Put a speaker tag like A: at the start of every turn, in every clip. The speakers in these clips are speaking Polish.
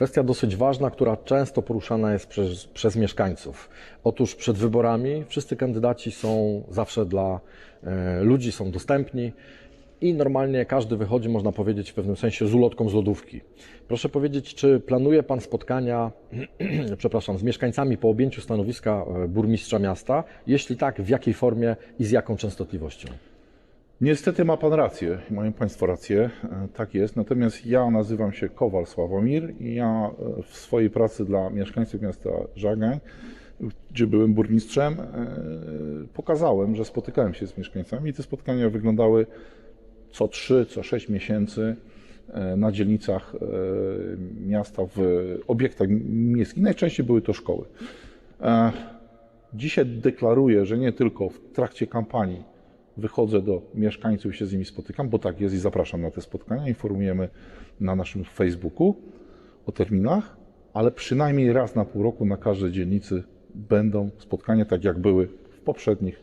A: Kwestia dosyć ważna, która często poruszana jest przez, przez mieszkańców. Otóż przed wyborami wszyscy kandydaci są zawsze dla e, ludzi, są dostępni i normalnie każdy wychodzi, można powiedzieć, w pewnym sensie z ulotką z lodówki. Proszę powiedzieć, czy planuje Pan spotkania, przepraszam, z mieszkańcami po objęciu stanowiska e, burmistrza miasta? Jeśli tak, w jakiej formie i z jaką częstotliwością?
B: Niestety ma Pan rację, mają Państwo rację, e, tak jest. Natomiast ja nazywam się Kowal Sławomir i ja e, w swojej pracy dla mieszkańców miasta Żagań, gdzie byłem burmistrzem, e, pokazałem, że spotykałem się z mieszkańcami i te spotkania wyglądały co 3, co 6 miesięcy na dzielnicach miasta w obiektach miejskich. Najczęściej były to szkoły. Dzisiaj deklaruję, że nie tylko w trakcie kampanii wychodzę do mieszkańców i się z nimi spotykam, bo tak jest i zapraszam na te spotkania. Informujemy na naszym Facebooku o terminach, ale przynajmniej raz na pół roku na każdej dzielnicy będą spotkania, tak jak były w poprzednich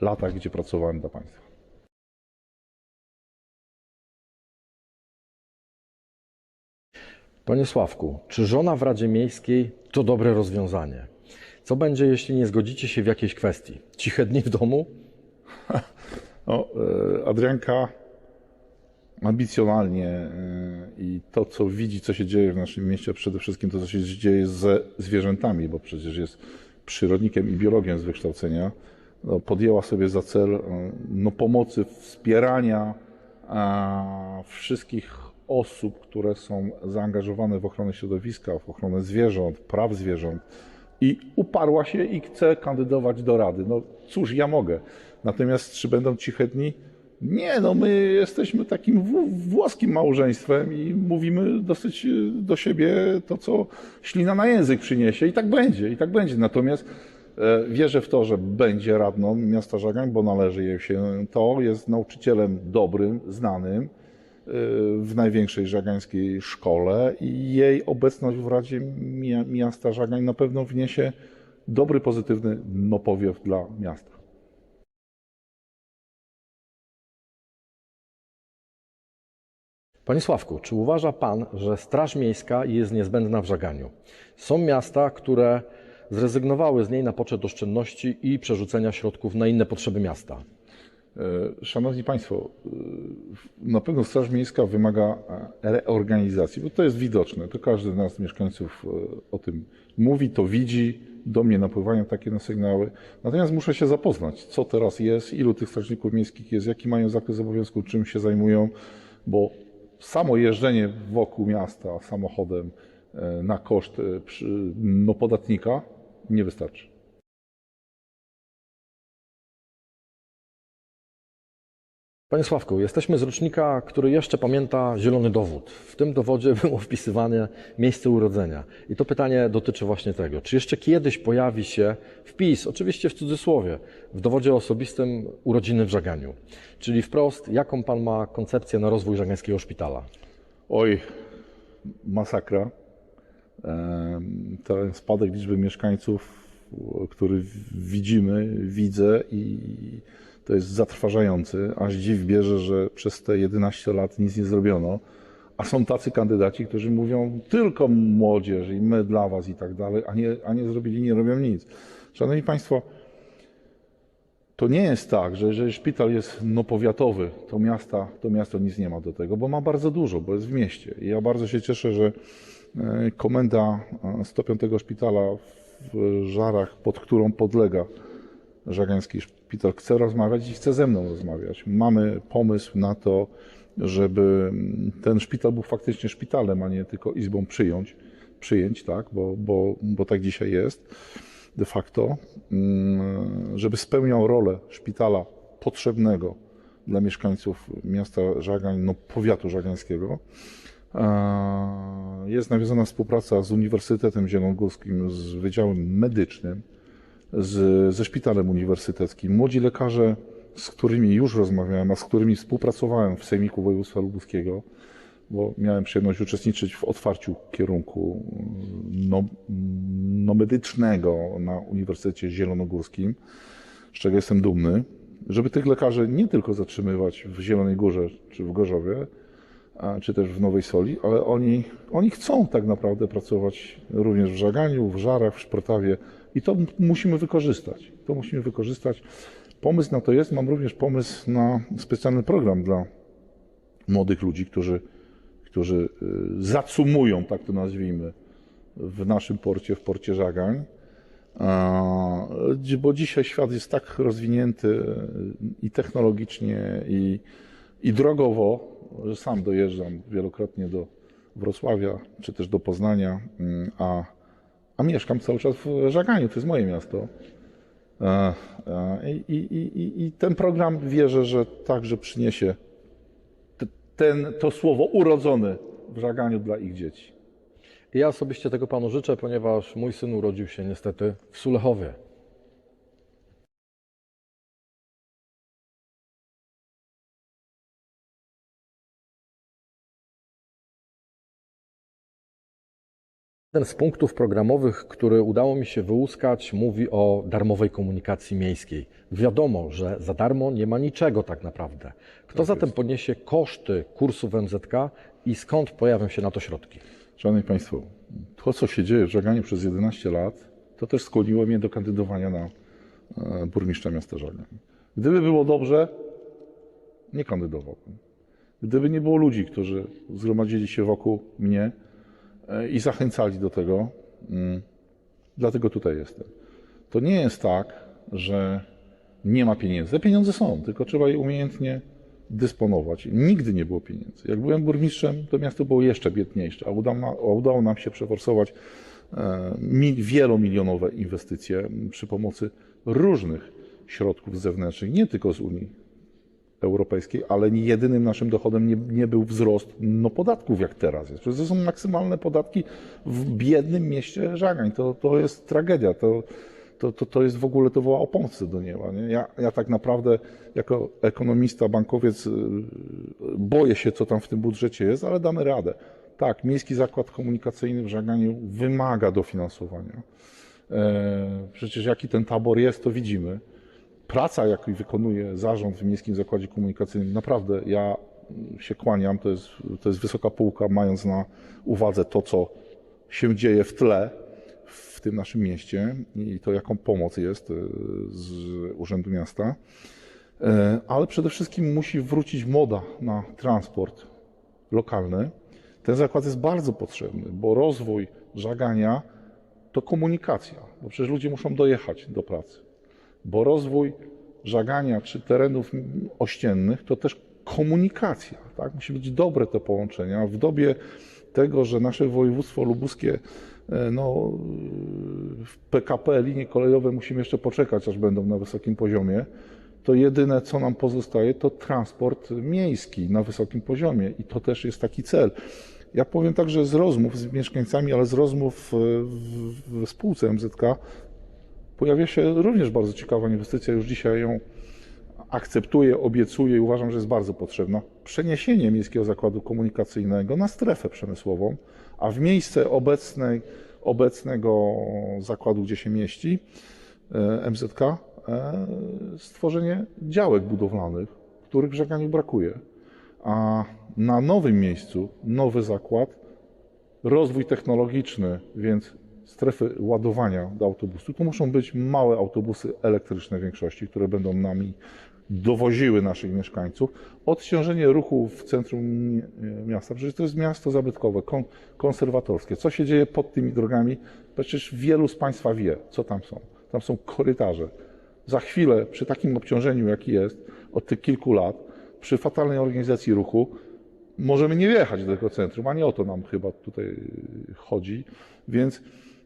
B: latach, gdzie pracowałem dla Państwa.
A: Panie Sławku, czy żona w Radzie Miejskiej to dobre rozwiązanie? Co będzie, jeśli nie zgodzicie się w jakiejś kwestii? Ciche dni w domu?
B: No, Adrianka ambicjonalnie e, i to, co widzi, co się dzieje w naszym mieście, a przede wszystkim to, co się dzieje ze zwierzętami, bo przecież jest przyrodnikiem i biologiem z wykształcenia, no, podjęła sobie za cel e, no, pomocy, wspierania a, wszystkich osób, które są zaangażowane w ochronę środowiska, w ochronę zwierząt, praw zwierząt i uparła się i chce kandydować do Rady. No cóż, ja mogę. Natomiast czy będą ciche dni? Nie, no my jesteśmy takim włoskim małżeństwem i mówimy dosyć y, do siebie to, co ślina na język przyniesie i tak będzie, i tak będzie. Natomiast e, wierzę w to, że będzie radną miasta Żagań, bo należy jej się to. Jest nauczycielem dobrym, znanym y, w największej żagańskiej szkole i jej obecność w Radzie Mia- Miasta Żagań na pewno wniesie dobry, pozytywny no powiew dla miasta.
A: Panie Sławku, czy uważa Pan, że Straż Miejska jest niezbędna w Żaganiu? Są miasta, które zrezygnowały z niej na poczet oszczędności i przerzucenia środków na inne potrzeby miasta.
B: E, Szanowni Państwo, e, na pewno Straż Miejska wymaga e, reorganizacji, bo to jest widoczne. To każdy z nas, mieszkańców, o tym mówi, to widzi. Do mnie napływają takie sygnały. Natomiast muszę się zapoznać, co teraz jest, ilu tych strażników miejskich jest, jaki mają zakres obowiązków, czym się zajmują, bo samo jeżdżenie wokół miasta samochodem e, na koszt e, no, podatnika nie wystarczy.
A: Panie Sławku, jesteśmy z rocznika, który jeszcze pamięta zielony dowód. W tym dowodzie było wpisywane miejsce urodzenia. I to pytanie dotyczy właśnie tego. Czy jeszcze kiedyś pojawi się wpis, oczywiście w cudzysłowie, w dowodzie osobistym urodziny w Żaganiu? Czyli wprost, jaką Pan ma koncepcję na rozwój żagańskiego szpitala?
B: Oj, masakra. Ten spadek liczby mieszkańców, który widzimy, widzę i to jest zatrważający. Aż dziw bierze, że przez te 11 lat nic nie zrobiono. A są tacy kandydaci, którzy mówią tylko młodzież i my dla was i tak dalej, a nie, a nie zrobili, nie robią nic. Szanowni Państwo, to nie jest tak, że jeżeli szpital jest no, powiatowy, to, miasta, to miasto nic nie ma do tego, bo ma bardzo dużo, bo jest w mieście. I ja bardzo się cieszę, że e, komenda e, 105 szpitala w Żarach, pod którą podlega Żagański Szpital, chce rozmawiać i chce ze mną rozmawiać. Mamy pomysł na to, żeby ten szpital był faktycznie szpitalem, a nie tylko izbą przyjąć, przyjęć, tak, bo, bo, bo tak dzisiaj jest de facto, mm, żeby spełniał rolę szpitala potrzebnego dla mieszkańców miasta Żagań, no powiatu żagańskiego. E, Jest nawiązana współpraca z Uniwersytetem Zielonogórskim, z Wydziałem Medycznym, z, ze Szpitalem Uniwersyteckim. Młodzi lekarze, z którymi już rozmawiałem, a z którymi współpracowałem w Sejmiku Województwa Lubuskiego, bo miałem przyjemność uczestniczyć w otwarciu kierunku no, no medycznego na Uniwersytecie Zielonogórskim, z czego jestem dumny, żeby tych lekarzy nie tylko zatrzymywać w Zielonej Górze czy w Gorzowie, a, czy też w Nowej Soli, ale oni, oni chcą tak naprawdę pracować również w Żaganiu, w Żarach, w Szportawie i to musimy wykorzystać. To musimy wykorzystać. Pomysł na to jest. Mam również pomysł na specjalny program dla młodych ludzi, którzy, którzy y, zacumują, tak to nazwijmy, w naszym porcie, w porcie Żagań. Bo dzisiaj świat jest tak rozwinięty y, i technologicznie, i, i drogowo, że sam dojeżdżam wielokrotnie do Wrocławia, czy też do Poznania, mm, a, a mieszkam cały czas w Żaganiu, to jest moje miasto. E, e, I, i, i, I ten program wierzę, że także przyniesie ten, to słowo urodzony w Żaganiu dla ich dzieci.
A: Ja osobiście tego panu życzę, ponieważ mój syn urodził się niestety w Sulechowie. Jeden z punktów programowych, który udało mi się wyłuskać, mówi o darmowej komunikacji miejskiej. Wiadomo, że za darmo nie ma niczego tak naprawdę. Kto zatem poniesie koszty kursu w MZK i skąd pojawią się na to środki?
B: Szanowni Państwo, to co się dzieje w Żaganiu przez 11 lat, to też skłoniło mnie do kandydowania na e, burmistrza miasta Żagań. Gdyby było dobrze, nie kandydowałbym. Gdyby nie było ludzi, którzy zgromadzili się wokół mnie i zachęcali do tego, mm, dlatego tutaj jestem. To nie jest tak, że nie ma pieniędzy. Pieniądze są, tylko trzeba je umiejętnie dysponować. Nigdy nie było pieniędzy. Jak byłem burmistrzem, to miasto było jeszcze biedniejsze, a udało, nam się przeforsować e, mi, wielomilionowe inwestycje przy pomocy różnych środków zewnętrznych, nie tylko z Unii Europejskiej, ale jedynym naszym dochodem nie, nie był wzrost no, podatków, jak teraz jest. Przecież to są maksymalne podatki w biednym mieście Żagań. To, to jest tragedia. To, to, to, to jest w ogóle, to woła o pomstę do nieba. Nie? Ja, ja tak naprawdę jako ekonomista, bankowiec y, boję się, co tam w tym budżecie jest, ale damy radę. Tak, Miejski Zakład Komunikacyjny w Żaganiu wymaga dofinansowania. E, przecież jaki ten tabor jest, to widzimy praca, jaką wykonuje zarząd w Miejskim Zakładzie Komunikacyjnym, naprawdę ja się kłaniam, to jest, to jest wysoka półka, mając na uwadze to, co się dzieje w tle w tym naszym mieście i to, jaką pomoc jest e, z Urzędu Miasta. E, Ale przede wszystkim musi wrócić moda na transport lokalny. Ten zakład jest bardzo potrzebny, bo rozwój żagania to komunikacja, bo przecież ludzie muszą dojechać do pracy bo rozwój żagania czy terenów ościennych to też komunikacja. Tak? Musi być dobre te połączenia. W dobie tego, że nasze województwo lubuskie e, no, w PKP linie kolejowe musimy jeszcze poczekać, aż będą na wysokim poziomie, to jedyne, co nam pozostaje, to transport miejski na wysokim poziomie i to też jest taki cel. Ja powiem także z rozmów z mieszkańcami, ale z rozmów e, w, w spółce MZK pojawia się również bardzo ciekawa inwestycja. Już dzisiaj ją akceptuję, obiecuję i uważam, że jest bardzo potrzebna. Przeniesienie Miejskiego Zakładu Komunikacyjnego na strefę przemysłową, a w miejsce obecnej, obecnego zakładu, gdzie się mieści e, MZK, e, stworzenie działek budowlanych, których w Żaganiu brakuje. A na nowym miejscu, nowy zakład, rozwój technologiczny, więc strefy ładowania do autobusu, to muszą być małe autobusy elektryczne w większości, które będą nami dowoziły naszych mieszkańców. Odciążenie ruchu w centrum mi- miasta, przecież to jest miasto zabytkowe, kon, konserwatorskie. Co się dzieje pod tymi drogami? Przecież wielu z Państwa wie, co tam są. Tam są korytarze. Za chwilę, przy takim obciążeniu, jaki jest od tych kilku lat, przy fatalnej organizacji ruchu, możemy nie wjechać do tego centrum, a nie o to nam chyba tutaj chodzi. Więc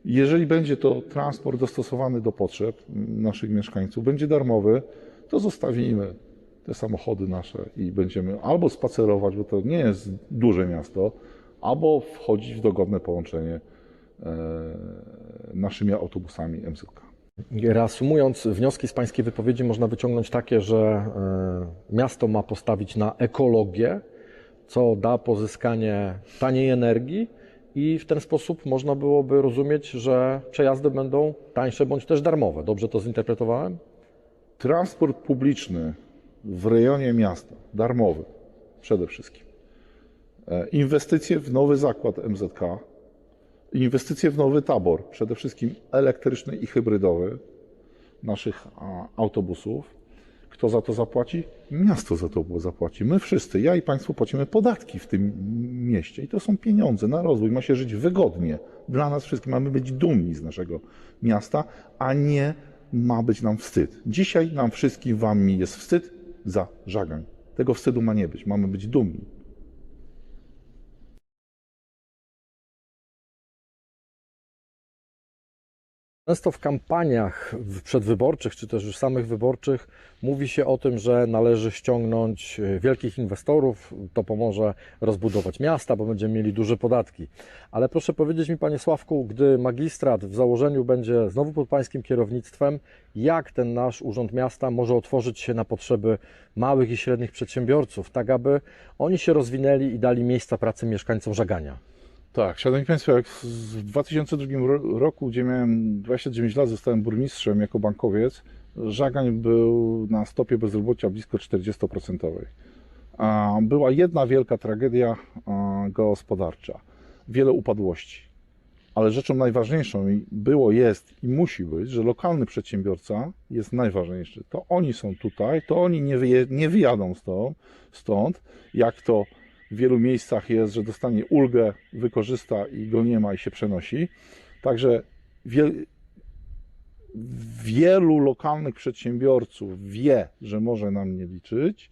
B: jeżeli będzie to transport dostosowany do potrzeb naszych mieszkańców, będzie darmowy, to zostawimy te samochody nasze i będziemy albo spacerować, bo to nie jest duże miasto, albo wchodzić w dogodne połączenie e, naszymi autobusami MZK.
A: Reasumując, wnioski z Pańskiej wypowiedzi można wyciągnąć takie, że e, miasto ma postawić na ekologię, co da pozyskanie taniej energii i w ten sposób można byłoby rozumieć, że przejazdy będą tańsze bądź też darmowe. Dobrze to zinterpretowałem?
B: Transport publiczny w rejonie miasta, darmowy przede wszystkim, E, Inwestycje w nowy zakład MZK, inwestycje w nowy tabor, przede wszystkim elektryczny i hybrydowy naszych autobusów. Kto za to zapłaci? Miasto za to zapłaci. My wszyscy, ja i Państwo płacimy podatki w tym mieście i to są pieniądze na rozwój. Ma się żyć wygodnie dla nas wszystkich. Mamy być dumni z naszego miasta, a nie ma być nam wstyd. Dzisiaj nam wszystkim, Wam jest wstyd za żagań. Tego wstydu ma nie być. Mamy być dumni.
A: Często w kampaniach przedwyborczych, czy też już samych wyborczych, mówi się o tym, że należy ściągnąć e, wielkich inwestorów, to pomoże rozbudować miasta, bo będziemy mieli duże podatki. Ale proszę powiedzieć mi, panie Sławku, gdy magistrat w założeniu będzie znowu pod pańskim kierownictwem, jak ten nasz urząd miasta może otworzyć się na potrzeby małych i średnich przedsiębiorców, tak aby oni się rozwinęli i dali miejsca pracy mieszkańcom Żagania?
B: Tak, szanowni państwo, jak w 2002 ro- roku, gdzie miałem 29 lat, zostałem burmistrzem jako bankowiec, Żagań był na stopie bezrobocia blisko 40%. A Była jedna wielka tragedia gospodarcza, wiele upadłości. Ale rzeczą najważniejszą było, jest i musi być, że lokalny przedsiębiorca jest najważniejszy. To oni są tutaj, to oni nie, wyje, nie wyjadą stąd, stąd, jak to w wielu miejscach jest, że dostanie ulgę, wykorzysta i go nie ma i się przenosi. Także wiel, wielu lokalnych przedsiębiorców wie, że może na mnie liczyć.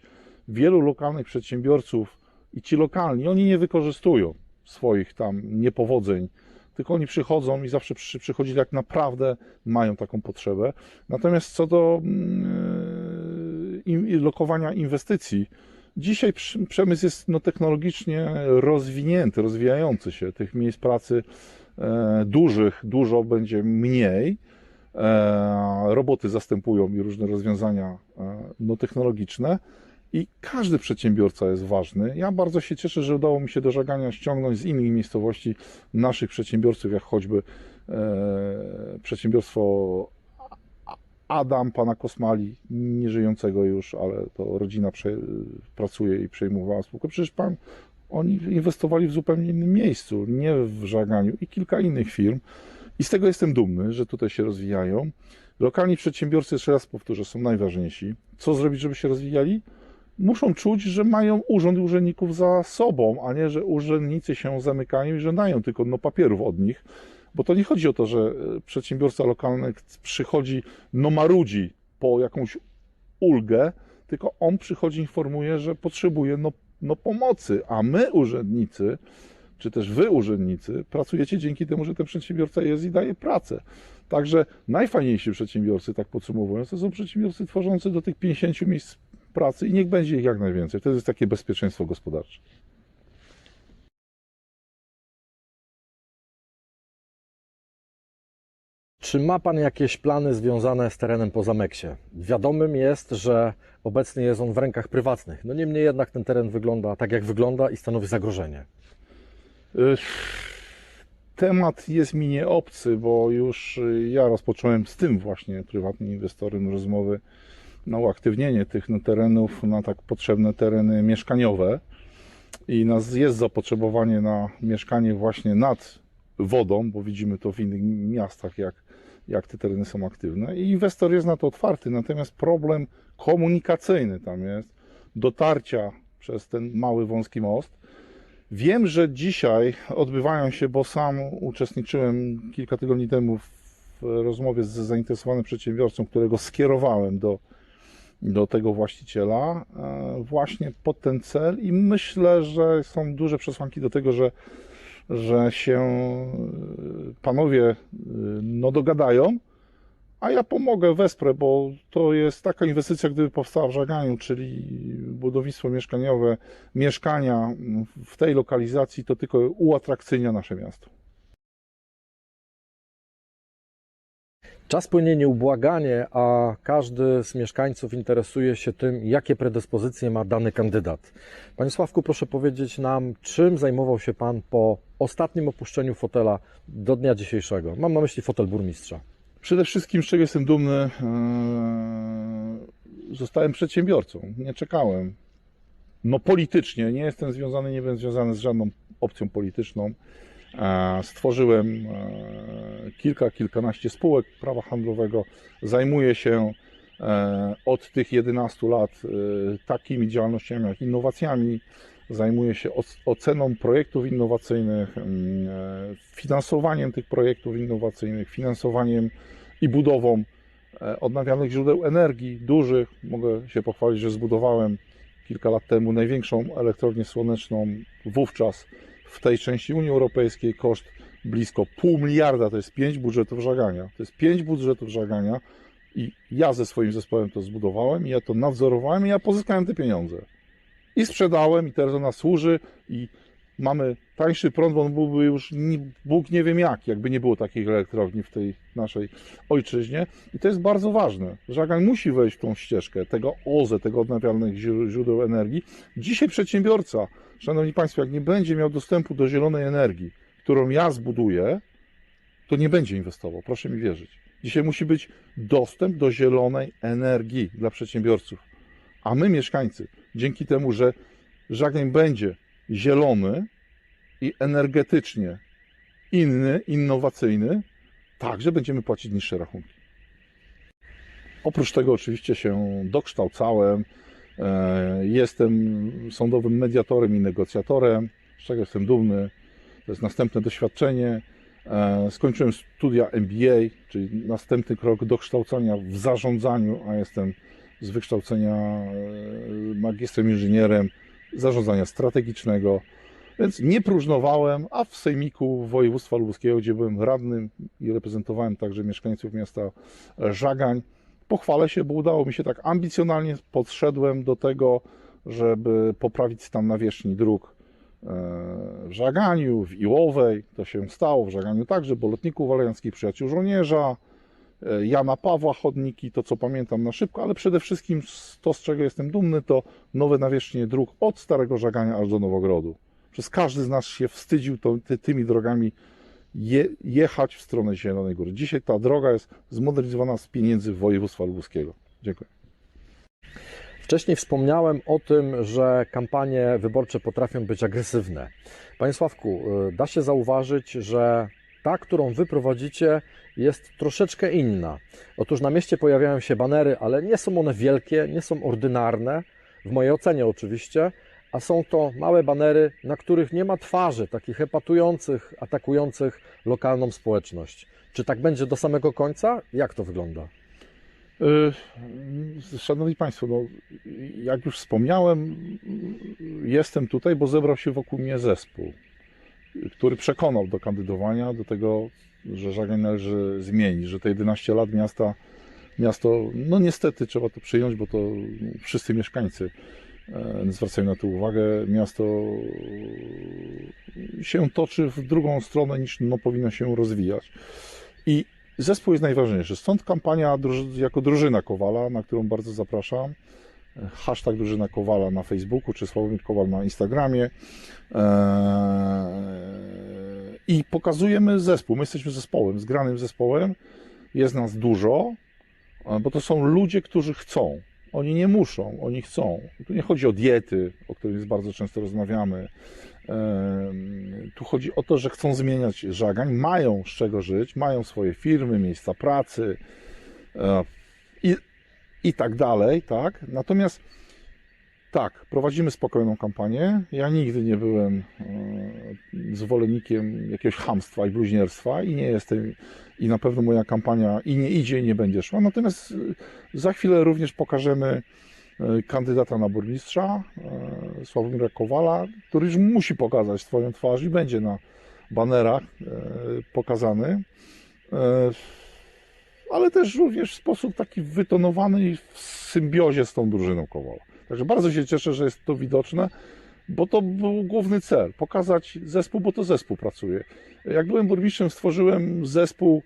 B: Wielu lokalnych przedsiębiorców i ci lokalni, oni nie wykorzystują swoich tam niepowodzeń, tylko oni przychodzą i zawsze przy, przychodzili jak naprawdę mają taką potrzebę. Natomiast co do mm, im, lokowania inwestycji, Dzisiaj przemysł jest no, technologicznie rozwinięty, rozwijający się. Tych miejsc pracy e, dużych dużo będzie mniej. E, roboty zastępują i różne rozwiązania e, no, technologiczne. I każdy przedsiębiorca jest ważny. Ja bardzo się cieszę, że udało mi się do żagania ściągnąć z innych miejscowości naszych przedsiębiorców, jak choćby e, przedsiębiorstwo Adam, pana Kosmali, nieżyjącego już, ale to rodzina pracuje i przejmowała spółkę. Przecież pan, oni inwestowali w zupełnie innym miejscu, nie w żaganiu i kilka innych firm. I z tego jestem dumny, że tutaj się rozwijają. Lokalni przedsiębiorcy, jeszcze raz powtórzę, są najważniejsi. Co zrobić, żeby się rozwijali? Muszą czuć, że mają urząd i urzędników za sobą, a nie, że urzędnicy się zamykają i żądają tylko no, papierów od nich. Bo to nie chodzi o to, że e, przedsiębiorca lokalny przychodzi, no marudzi po jakąś ulgę, tylko on przychodzi, informuje, że potrzebuje no, no pomocy, a my urzędnicy, czy też wy urzędnicy, pracujecie dzięki temu, że ten przedsiębiorca jest i daje pracę. Także najfajniejsi przedsiębiorcy, tak podsumowując, to są przedsiębiorcy tworzący do tych 50 miejsc pracy i niech będzie ich jak najwięcej. To jest takie bezpieczeństwo gospodarcze.
A: Czy ma Pan jakieś plany związane z terenem po Zameksie? Wiadomym jest, że obecnie jest on w rękach prywatnych. No niemniej jednak ten teren wygląda tak, jak wygląda i stanowi zagrożenie.
B: Temat jest mi nieobcy, bo już y, ja rozpocząłem z tym właśnie prywatnym inwestorem rozmowy na uaktywnienie tych no, terenów na tak potrzebne tereny mieszkaniowe. I nas jest zapotrzebowanie na mieszkanie właśnie nad wodą, bo widzimy to w innych miastach, jak, jak te tereny są aktywne. I inwestor jest na to otwarty, natomiast problem komunikacyjny tam jest, dotarcia przez ten mały, wąski most. Wiem, że dzisiaj odbywają się, bo sam uczestniczyłem kilka tygodni temu w rozmowie z zainteresowanym przedsiębiorcą, którego skierowałem do, do tego właściciela, e, właśnie pod ten cel i myślę, że są duże przesłanki do tego, że, że się e, panowie e, no, dogadają, a ja pomogę, wesprę, bo to jest taka inwestycja, gdyby powstała w Żaganiu, czyli budownictwo mieszkaniowe, mieszkania w tej lokalizacji, to tylko uatrakcyjnia nasze miasto.
A: Czas płynie nieubłaganie, a każdy z mieszkańców interesuje się tym, jakie predyspozycje ma dany kandydat. Panie Sławku, proszę powiedzieć nam, czym zajmował się Pan po ostatnim opuszczeniu fotela do dnia dzisiejszego? Mam na myśli fotel burmistrza.
B: Przede wszystkim, z czego jestem dumny, e, zostałem przedsiębiorcą. Nie czekałem no politycznie, nie jestem związany, nie będę związany z żadną opcją polityczną. Stworzyłem e, kilka, kilkanaście spółek prawa handlowego. Zajmuję się e, od tych 11 lat e, takimi działalnościami jak innowacjami. Zajmuję się oc- oceną projektów innowacyjnych, finansowaniem tych projektów innowacyjnych, finansowaniem i budową odnawialnych źródeł energii, dużych. Mogę się pochwalić, że zbudowałem kilka lat temu największą elektrownię słoneczną wówczas w tej części Unii Europejskiej. Koszt blisko pół miliarda, to jest pięć budżetów żagania. To jest pięć budżetów żagania i ja ze swoim zespołem to zbudowałem i ja to nadzorowałem i ja pozyskałem te pieniądze. I sprzedałem i teraz ona służy i mamy tańszy prąd, bo on byłby już Bóg nie wiem jak, jakby nie było takich elektrowni w tej naszej ojczyźnie. I to jest bardzo ważne. Żagań musi wejść w tą ścieżkę tego OZE, tego odnawialnych źró- źródeł energii. Dzisiaj przedsiębiorca, szanowni państwo, jak nie będzie miał dostępu do zielonej energii, którą ja zbuduję, to nie będzie inwestował, proszę mi wierzyć. Dzisiaj musi być dostęp do zielonej energii dla przedsiębiorców. A my, mieszkańcy, dzięki temu, że żagień będzie zielony i energetycznie inny, innowacyjny, także będziemy płacić niższe rachunki. Oprócz tego oczywiście się dokształcałem. E, Jestem sądowym mediatorem i negocjatorem, z czego jestem dumny. To jest następne doświadczenie. E, Skończyłem studia MBA, czyli następny krok dokształcania w zarządzaniu, a jestem z wykształcenia e, magistrem inżynierem zarządzania strategicznego. Więc nie próżnowałem, a w Sejmiku Województwa Lubuskiego, gdzie byłem radnym i reprezentowałem także mieszkańców miasta Żagań, pochwalę się, bo udało mi się tak ambicjonalnie podszedłem do tego, żeby poprawić stan nawierzchni dróg e, w Żaganiu, w Iłowej. To się stało w Żaganiu także, bo lotników waleńskich, przyjaciół żołnierza, Jana Pawła chodniki, to co pamiętam na szybko, ale przede wszystkim to, z czego jestem dumny, to nowe nawierzchnie dróg od Starego Żagania aż do Nowogrodu. Przez każdy z nas się wstydził to, ty, tymi drogami je, jechać w stronę Zielonej Góry. Dzisiaj ta droga jest zmodernizowana z pieniędzy województwa lubuskiego. Dziękuję.
A: Wcześniej wspomniałem o tym, że kampanie wyborcze potrafią być agresywne. Panie Sławku, y, da się zauważyć, że ta, którą wy prowadzicie, jest troszeczkę inna. Otóż na mieście pojawiają się banery, ale nie są one wielkie, nie są ordynarne, w mojej ocenie oczywiście, a są to małe banery, na których nie ma twarzy takich epatujących, atakujących lokalną społeczność. Czy tak będzie do samego końca? Jak to wygląda?
B: Y, Szanowni Państwo, no, jak już wspomniałem, jestem tutaj, bo zebrał się wokół mnie zespół, który przekonał do kandydowania, do tego, że Żagań należy zmienić, że te 11 lat miasta, miasto, no niestety trzeba to przyjąć, bo to wszyscy mieszkańcy e, zwracają na to uwagę, miasto się toczy w drugą stronę niż no, powinno się rozwijać. I Zespół jest najważniejszy. Stąd kampania jako drużyna Kowala, na którą bardzo zapraszam. Hashtag drużyna Kowala na Facebooku, czy Sławomir Kowal na Instagramie. Eee, I pokazujemy zespół. My jesteśmy zespołem, zgranym zespołem. Jest nas dużo, bo to są ludzie, którzy chcą. Oni nie muszą, oni chcą. Tu nie chodzi o diety, o których bardzo często rozmawiamy. Em, Tu chodzi o to, że chcą zmieniać żagań, mają z czego żyć, mają swoje firmy, miejsca pracy e, i, i tak dalej, tak? Natomiast tak, prowadzimy spokojną kampanię. Ja nigdy nie byłem e, zwolennikiem jakiegoś chamstwa i bluźnierstwa i nie jestem, i na pewno moja kampania i nie idzie, i nie będzie szła. Natomiast e, za chwilę również pokażemy e, kandydata na burmistrza, e, Sławomira Kowala, który już musi pokazać swoją twarz i będzie na banerach pokazany. Ale też również w sposób taki wytonowany i w symbiozie z tą drużyną Kowala. Także bardzo się cieszę, że jest to widoczne, bo to był główny cel pokazać zespół, bo to zespół pracuje. Jak byłem burmistrzem, stworzyłem zespół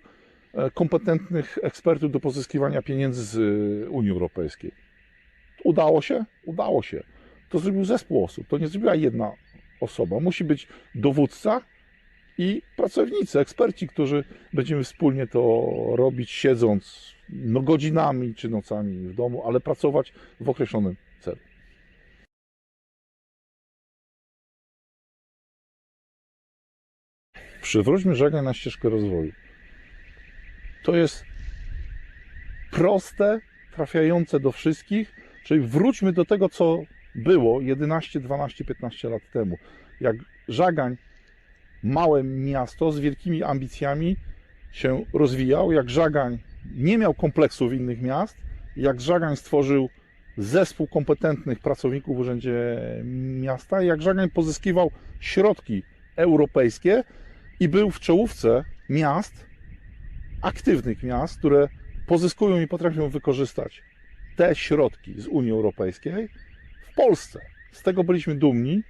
B: e, kompetentnych ekspertów do pozyskiwania pieniędzy z e, Unii Europejskiej. Udało się? Udało się. To zrobił zespół osób, to nie zrobiła jedna osoba. Musi być dowódca i pracownicy, eksperci, którzy będziemy wspólnie to robić, siedząc no, godzinami czy nocami w domu, ale pracować w określonym celu. Przywróćmy żagle na ścieżkę rozwoju. To jest proste, trafiające do wszystkich, czyli wróćmy do tego, co było 11, 12, 15 lat temu. Jak żagań małe miasto z wielkimi ambicjami się rozwijał, jak Żagań nie miał kompleksów innych miast, jak Żagań stworzył zespół kompetentnych pracowników w Urzędzie Miasta, jak Żagań pozyskiwał środki europejskie i był w czołówce miast, aktywnych miast, które pozyskują i potrafią wykorzystać te środki z Unii Europejskiej w Polsce. Z tego byliśmy dumni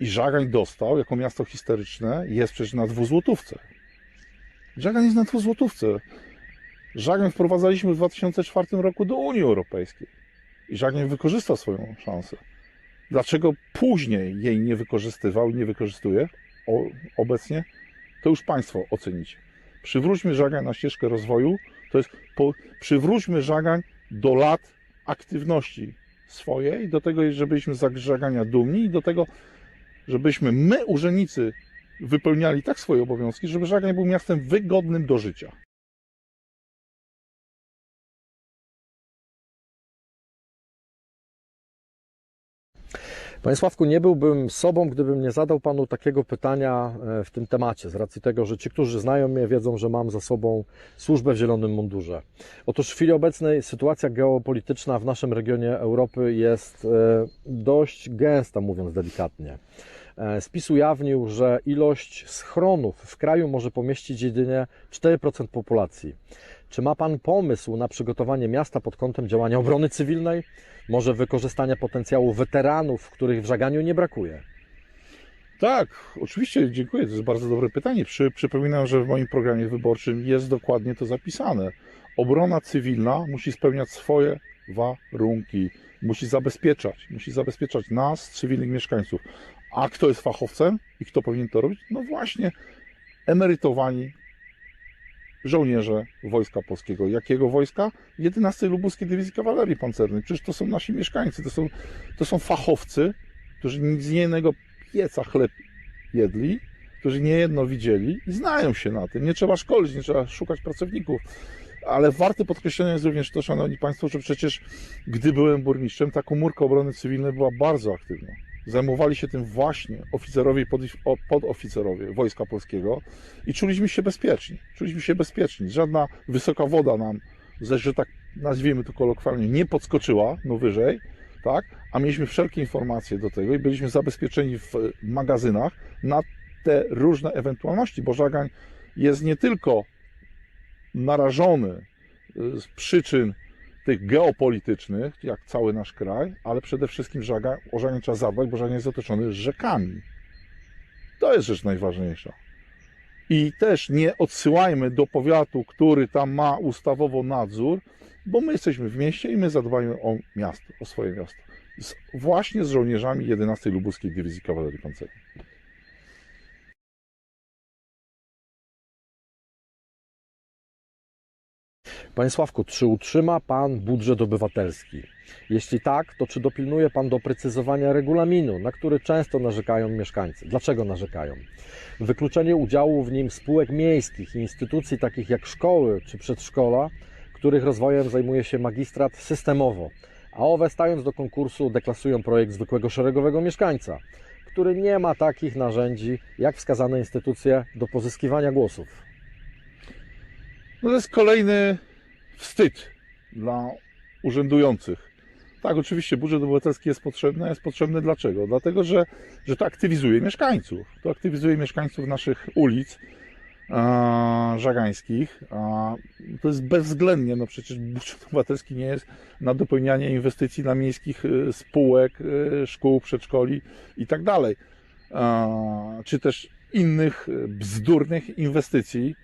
B: i Żagań dostał, jako miasto historyczne, jest przecież na dwuzłotówce. Żagań jest na dwuzłotówce. Żagań wprowadzaliśmy w 2004 roku do Unii Europejskiej i Żagań wykorzystał swoją szansę. Dlaczego później jej nie wykorzystywał i nie wykorzystuje o, obecnie, to już Państwo ocenicie. Przywróćmy Żagań na ścieżkę rozwoju, to jest po, przywróćmy Żagań do lat aktywności swojej, do tego, żebyśmy z Żagania dumni i do tego, żebyśmy my, urzędnicy, wypełniali tak swoje obowiązki, żeby Żagań był miastem wygodnym do życia.
A: Panie Sławku, nie byłbym sobą, gdybym nie zadał Panu takiego pytania e, w tym temacie, z racji tego, że ci, którzy znają mnie, wiedzą, że mam za sobą służbę w zielonym mundurze. Otóż w chwili obecnej sytuacja geopolityczna w naszym regionie Europy jest e, dość gęsta, mówiąc delikatnie. E, Spis ujawnił, że ilość schronów w kraju może pomieścić jedynie 4% populacji. Czy ma Pan pomysł na przygotowanie miasta pod kątem działania obrony cywilnej? Może wykorzystania potencjału weteranów, których w Żaganiu nie brakuje?
B: Tak, oczywiście, dziękuję. To jest bardzo dobre pytanie. Przy, przypominam, że w moim programie wyborczym jest dokładnie to zapisane. Obrona cywilna musi spełniać swoje warunki, musi zabezpieczać, musi zabezpieczać nas, cywilnych mieszkańców. A kto jest fachowcem i kto powinien to robić? No właśnie, emerytowani żołnierze Wojska Polskiego. Jakiego wojska? 11 Lubuskiej Dywizji Kawalerii Pancernej. Przecież to są nasi mieszkańcy, to są, to są fachowcy, którzy nic z innego pieca chleb jedli, którzy niejedno widzieli i znają się na tym. Nie trzeba szkolić, nie trzeba szukać pracowników. Ale warte podkreślenia jest również to, Szanowni Państwo, że przecież gdy byłem burmistrzem, ta komórka obrony cywilnej była bardzo aktywna. Zajmowali się tym właśnie oficerowie i pod- podoficerowie Wojska Polskiego i czuliśmy się bezpieczni. Czuliśmy się bezpieczni. Żadna wysoka woda nam, że tak nazwijmy to kolokwialnie, nie podskoczyła no wyżej, tak? a mieliśmy wszelkie informacje do tego i byliśmy zabezpieczeni w magazynach na te różne ewentualności, bo Żagań jest nie tylko narażony y, z przyczyn tych geopolitycznych, jak cały nasz kraj, ale przede wszystkim Żagań, o trzeba zadbać, bo Żagań jest otoczony rzekami. To jest rzecz najważniejsza. I też nie odsyłajmy do powiatu, który tam ma ustawowo nadzór, bo my jesteśmy w mieście i my zadbajmy o miasto, o swoje miasto. Z, właśnie z żołnierzami 11 Lubuskiej Dywizji Kawalerii Pancernej.
A: Panie Sławku, czy utrzyma Pan budżet obywatelski? Jeśli tak, to czy dopilnuje Pan doprecyzowania regulaminu, na który często narzekają mieszkańcy? Dlaczego narzekają? Wykluczenie udziału w nim spółek miejskich i instytucji takich jak szkoły czy przedszkola, których rozwojem zajmuje się magistrat systemowo, a owe stając do konkursu deklasują projekt zwykłego szeregowego mieszkańca, który nie ma takich narzędzi jak wskazane instytucje do pozyskiwania głosów.
B: No to jest kolejny wstyd dla urzędujących. Tak, oczywiście budżet obywatelski jest potrzebny, jest potrzebny dlaczego? Dlatego, że, że to aktywizuje mieszkańców. To aktywizuje mieszkańców naszych ulic żagańskich. To jest bezwzględnie, no przecież budżet obywatelski nie jest na dopełnianie inwestycji dla miejskich y, spółek, y, szkół, przedszkoli i tak dalej. Czy też innych y, bzdurnych inwestycji,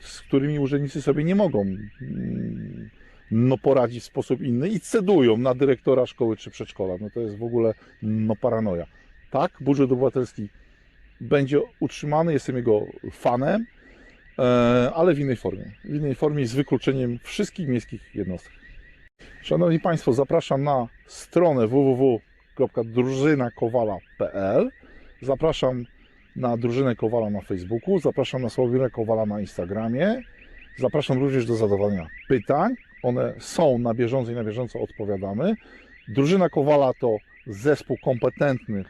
B: z którymi urzędnicy sobie nie mogą mm, no, poradzić w sposób inny i cedują na dyrektora szkoły czy przedszkola. No to jest w ogóle no, paranoja. Tak, budżet obywatelski będzie utrzymany, jestem jego fanem, e, ale w innej formie. W innej formie z wykluczeniem wszystkich miejskich jednostek. Szanowni Państwo, zapraszam na stronę www.drużynakowala.pl. Zapraszam na drużynę Kowala na Facebooku, zapraszam na Sławomira Kowala na Instagramie, zapraszam również do zadawania pytań. One są na bieżąco i na bieżąco odpowiadamy. Drużyna Kowala to zespół kompetentnych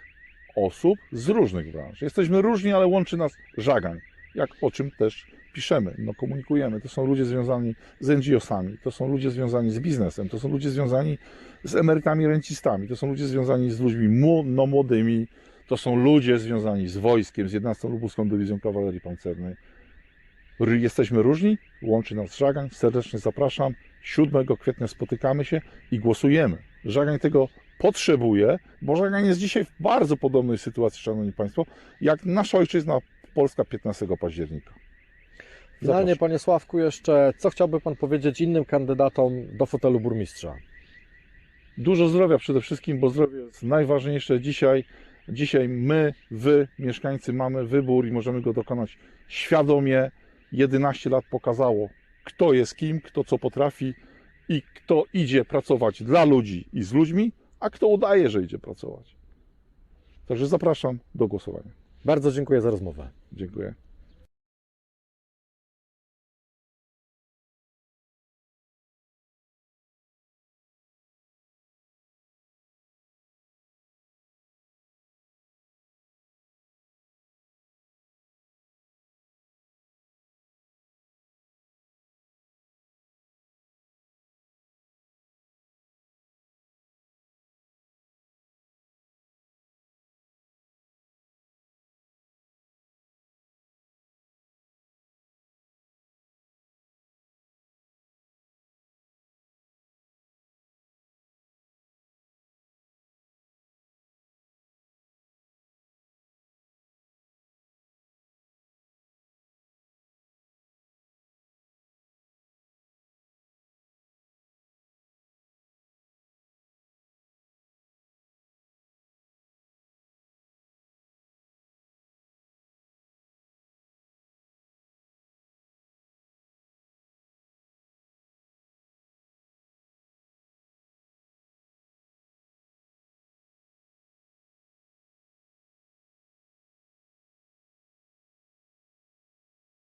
B: osób z różnych branż. Jesteśmy różni, ale łączy nas żagań, jak o czym też piszemy, no komunikujemy. To są ludzie związani z NGO-sami, to są ludzie związani z biznesem, to są ludzie związani z emerytami, rencistami, to są ludzie związani z ludźmi no, młodymi, to są ludzie związani z wojskiem, z 11 Lubuską Dywizją Kawalerii Pancernej. Jesteśmy różni, łączy nas żagań, serdecznie zapraszam. 7 kwietnia spotykamy się i głosujemy. Żagań tego potrzebuje, bo Żagań jest dzisiaj w bardzo podobnej sytuacji, Szanowni Państwo, jak nasza ojczyzna Polska 15 października.
A: Finalnie,
B: Zapraszam.
A: panie Sławku, jeszcze co chciałby pan powiedzieć innym kandydatom do fotelu burmistrza?
B: Dużo zdrowia przede wszystkim, bo zdrowie jest najważniejsze dzisiaj. Dzisiaj my, wy, mieszkańcy, mamy wybór i możemy go dokonać świadomie. 11 lat pokazało, kto jest kim, kto co potrafi i kto idzie pracować dla ludzi i z ludźmi, a kto udaje, że idzie pracować. Także zapraszam do głosowania.
A: Bardzo dziękuję za rozmowę.
B: Dziękuję.